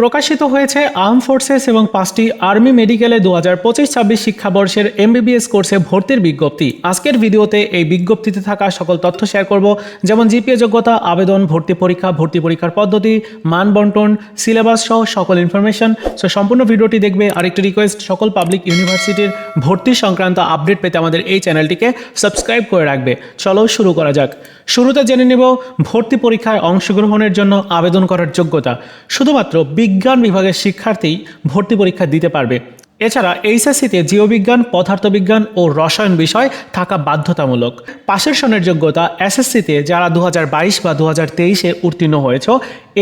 প্রকাশিত হয়েছে arm forces এবং পাঁচটি আর্মি মেডিকেলে দু হাজার পঁচিশ ছাব্বিশ শিক্ষাবর্ষের এমবিবিএস কোর্সে ভর্তির বিজ্ঞপ্তি। আজকের ভিডিওতে এই বিজ্ঞপ্তিতে থাকা সকল তথ্য শেয়ার করব, যেমন জিপিএ যোগ্যতা, আবেদন, ভর্তি পরীক্ষা, ভর্তি পরীক্ষার পদ্ধতি, মান বন্টন, সিলেবাস সহ সকল ইনফরমেশন সো সম্পূর্ণ ভিডিওটি দেখবে আরেকটি রিকোয়েস্ট সকল পাবলিক ইউনিভার্সিটির ভর্তি সংক্রান্ত আপডেট পেতে আমাদের এই চ্যানেলটিকে সাবস্ক্রাইব করে রাখবে। চলো শুরু করা যাক। শুরুতে জেনে নেব, ভর্তি পরীক্ষায় অংশগ্রহণের জন্য আবেদন করার যোগ্যতা। শুধুমাত্র বিজ্ঞান বিভাগের শিক্ষার্থী ভর্তি পরীক্ষা দিতে পারবে। এছাড়া এইচএসসিতে জীববিজ্ঞান, পদার্থবিজ্ঞান ও রসায়ন বিষয় থাকা বাধ্যতামূলক। পাশের সনের যোগ্যতা এসএসসিতে যারা দু হাজার বাইশ বা দু হাজার তেইশে উত্তীর্ণ হয়েছ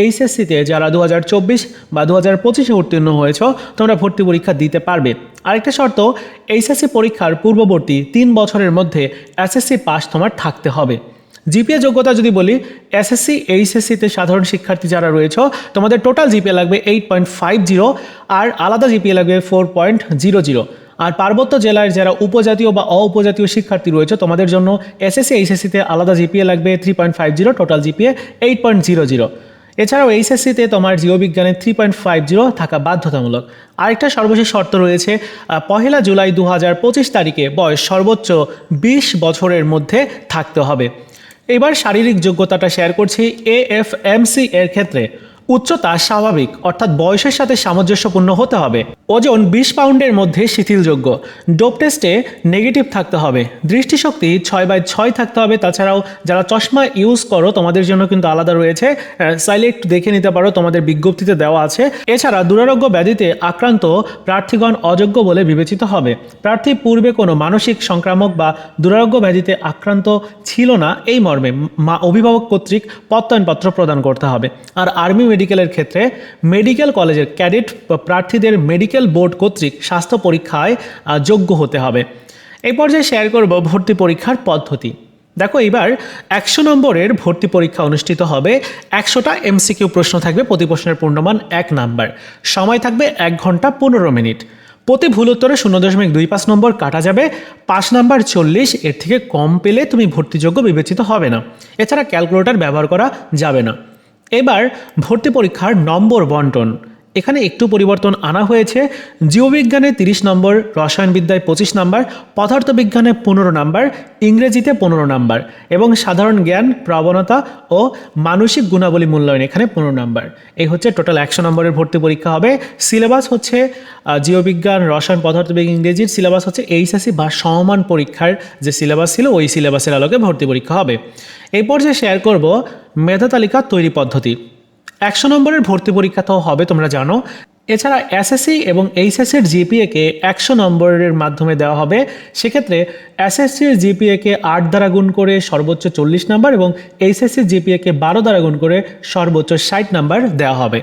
এইচএসসিতে যারা দু হাজার চব্বিশ বা দু হাজার পঁচিশে উত্তীর্ণ হয়েছ, তোমরা ভর্তি পরীক্ষা দিতে পারবে। আরেকটা শর্ত এইচএসসি পরীক্ষার পূর্ববর্তী তিন বছরের মধ্যে এসএসসি পাস তোমার থাকতে হবে। জিপিএ যোগ্যতা যদি বলি এসএসসি এইচএসসিতে সাধারণ শিক্ষার্থী যারা রয়েছে, তোমাদের টোটাল জিপিএ লাগবে এইট পয়েন্ট ফাইভ জিরো আর আলাদা জিপিএ লাগবে ফোর পয়েন্ট জিরো জিরো আর পার্বত্য জেলার যারা উপজাতীয় বা অউপজাতীয় শিক্ষার্থী রয়েছে, তোমাদের জন্য এসএসসি এইচএসসিতে আলাদা জিপিএ লাগবে three point five zero total GPA eight point zero zero এছাড়াও এইচএসসিতে তোমার জীববিজ্ঞানে থ্রি পয়েন্ট ফাইভ জিরো থাকা বাধ্যতামূলক। আরেকটা সর্বশেষ শর্ত রয়েছে পহেলা জুলাই দু হাজার পঁচিশ তারিখে বয়স সর্বোচ্চ বিশ বছরের মধ্যে থাকতে হবে। এবার শারীরিক যোগ্যতাটা শেয়ার করছি এ এফ এম সি এর ক্ষেত্রে। উচ্চতা স্বাভাবিক, অর্থাৎ বয়সের সাথে সামঞ্জস্যপূর্ণ হতে হবে। ওজন বিশ পাউন্ডের মধ্যে শিথিলযোগ্য। ডোপ টেস্টে নেগেটিভ থাকতে হবে। দৃষ্টিশক্তি ছয় বাই ছয় থাকতে হবে। তাছাড়াও যারা চশমা ইউজ করো, তোমাদের জন্য কিন্তু আলাদা রয়েছে। চাইলে একটু দেখে নিতে পারো, তোমাদের বিজ্ঞপ্তিতে দেওয়া আছে। এছাড়া দুরারোগ্য ব্যাধিতে আক্রান্ত প্রার্থীগণ অযোগ্য বলে বিবেচিত হবে। প্রার্থী পূর্বে কোনো মানসিক সংক্রামক বা দুরারোগ্য ব্যাধিতে আক্রান্ত ছিল না। এই মর্মে মা অভিভাবক কর্তৃক প্রত্যয়নপত্র প্রদান করতে হবে। আর আর্মি মেডিকেলের ক্ষেত্রে মেডিকেল কলেজের ক্যাডেট প্রার্থীদের মেডিকেল বোর্ড কর্তৃক স্বাস্থ্য পরীক্ষায় যোগ্য হতে হবে। এই পর্যায়ে শেয়ার করব ভর্তি পরীক্ষার পদ্ধতি। দেখো এবার একশো নম্বরের ভর্তি পরীক্ষা অনুষ্ঠিত হবে। একশোটা এমসিকিউ প্রশ্ন থাকবে, প্রতি প্রশ্নের পূর্ণমান এক নাম্বার। সময় থাকবে এক ঘণ্টা পনেরো মিনিট। প্রতি ভুল উত্তরে শূন্য দশমিক দুই পাঁচ নম্বর কাটা যাবে। পাঁচ নাম্বার চল্লিশ, এর থেকে কম পেলে তুমি ভর্তিযোগ্য বিবেচিত হবে না। এছাড়া ক্যালকুলেটর ব্যবহার করা যাবে না। এবার ভর্তি পরীক্ষার নম্বর বন্টন। এখানে একটু পরিবর্তন আনা হয়েছে। জীববিজ্ঞানে তিরিশ নম্বর, রসায়নবিদ্যায় পঁচিশ নম্বর, পদার্থবিজ্ঞানে পনেরো নম্বর, ইংরেজিতে পনেরো নম্বর এবং সাধারণ জ্ঞান, প্রবণতা ও মানসিক গুণাবলী মূল্যায়ন এখানে পনেরো নম্বর। এই হচ্ছে টোটাল একশো নম্বরের ভর্তি পরীক্ষা হবে। সিলেবাস হচ্ছে জীববিজ্ঞান, রসায়ন, পদার্থবিজ্ঞান, ইংরেজির সিলেবাস হচ্ছে এইচএসসি বা সমমান পরীক্ষার যে সিলেবাস ছিল, ওই সিলেবাসের আলোকে ভর্তি পরীক্ষা হবে। এই পর্যায়ে শেয়ার করব, মেধা তালিকা তৈরি পদ্ধতি। একশো নম্বরের ভর্তি পরীক্ষা তো হবে, তোমরা জানো। এছাড়া এসএসসি এবং এইচএসসির জিপিএকে একশো নম্বরের মাধ্যমে দেওয়া হবে। সেক্ষেত্রে এসএসসির জিপিএকে আট দ্বারা গুণ করে সর্বোচ্চ চল্লিশ নাম্বার এবং এইচএসসির জিপিএকে বারো দ্বারা গুণ করে সর্বোচ্চ ষাট নাম্বার দেওয়া হবে।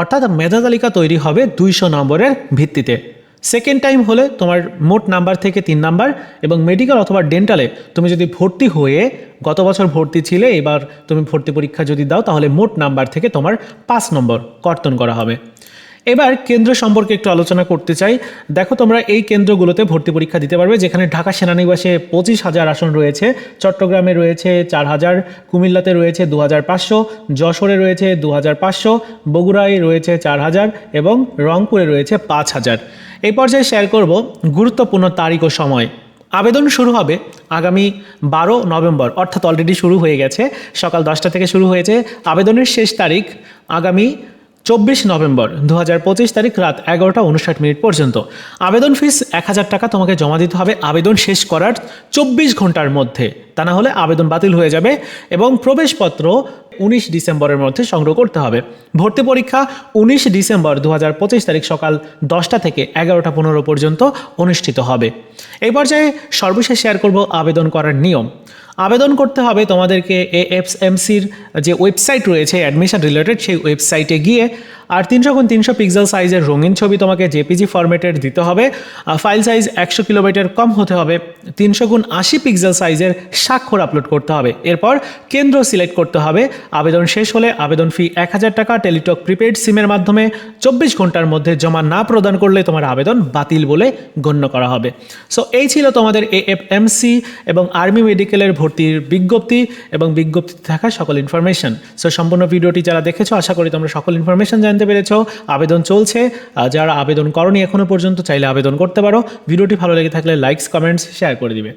অর্থাৎ মেধা তালিকা তৈরি হবে দুইশো নম্বরের ভিত্তিতে। সেকেন্ড টাইম হলে তোমার মোট নাম্বার থেকে তিন নাম্বার এবং মেডিকেল অথবা ডেন্টালে তুমি যদি ভর্তি হয়ে গত বছর ভর্তি ছিলে, এবার তুমি ভর্তি পরীক্ষা যদি দাও, তাহলে মোট নাম্বার থেকে তোমার পাঁচ নম্বর কর্তন করা হবে। এবার কেন্দ্র সম্পর্কে একটু আলোচনা করতে চাই। দেখো তোমরা এই কেন্দ্রগুলোতে ভর্তি পরীক্ষা দিতে পারবে, যেখানে ঢাকা সেনানিবাসে পঁচিশ হাজার আসন রয়েছে। চট্টগ্রামে রয়েছে চার হাজার, কুমিল্লাতে রয়েছে দু হাজার পাঁচশো, যশোরে রয়েছে দু হাজার পাঁচশো, বগুড়ায় রয়েছে চার হাজার এবং রংপুরে রয়েছে পাঁচ হাজার। এই পর্যায়ে শেয়ার করব গুরুত্বপূর্ণ তারিখ ও সময়। আবেদন শুরু হবে আগামী বারো নভেম্বর, অর্থাৎ অলরেডি শুরু হয়ে গেছে। সকাল দশটা থেকে শুরু হয়েছে। আবেদনের শেষ তারিখ আগামী চব্বিশ নভেম্বর দু হাজার পঁচিশ তারিখ রাত এগারোটা উনষাট মিনিট পর্যন্ত। আবেদন ফিস এক হাজার টাকা তোমাকে জমা দিতে হবে। আবেদন শেষ করার চব্বিশ ঘণ্টার মধ্যে। তা না হলে আবেদন বাতিল হয়ে যাবে এবং প্রবেশপত্র উনিশ ডিসেম্বরের মধ্যে সংগ্রহ করতে হবে। ভর্তি পরীক্ষা উনিশ ডিসেম্বর দু হাজার পঁচিশ তারিখ সকাল দশটা থেকে এগারোটা পনেরো পর্যন্ত অনুষ্ঠিত হবে। এই পর্যায়ে সর্বশেষ শেয়ার করব আবেদন করার নিয়ম। আবেদন করতে হবে তোমাদেরকে এএফএমসির যে ওয়েবসাইট রয়েছে অ্যাডমিশন রিলেটেড সেই ওয়েবসাইটে গিয়ে আর তিনশো গুণ তিনশো পিক্সেল সাইজের রঙিন ছবি তোমাকে জেপিজি ফরম্যাটের দিতে হবে। ফাইল সাইজ একশো কিলোমিটার কম হতে হবে। তিনশো গুণ আশি পিক্সেল সাইজের স্বাক্ষর আপলোড করতে হবে। এরপর কেন্দ্র সিলেক্ট করতে হবে। আবেদন শেষ হলে আবেদন ফি এক হাজার টাকা টেলিটক প্রিপেড সিমের মাধ্যমে চব্বিশ ঘণ্টার মধ্যে জমা না প্রদান করলে তোমার আবেদন বাতিল বলে গণ্য করা হবে। সো এই ছিল তোমাদের এ এফ এএফএমসি এবং আর্মি মেডিকেলের ভর্তির বিজ্ঞপ্তি এবং বিজ্ঞপ্তিতে থাকা সকল ইনফরমেশন সো সম্পূর্ণ ভিডিওটি যারা দেখেছ, আশা করি তোমরা সকল ইনফরমেশন জানতে জানতে পেরেছ। আবেদন চলছে। যারা আবেদন করনি এখনও পর্যন্ত চাইলে আবেদন করতে পারো। ভিডিওটি ভালো লেগে থাকলে লাইকস কমেন্টস শেয়ার করে দিবে।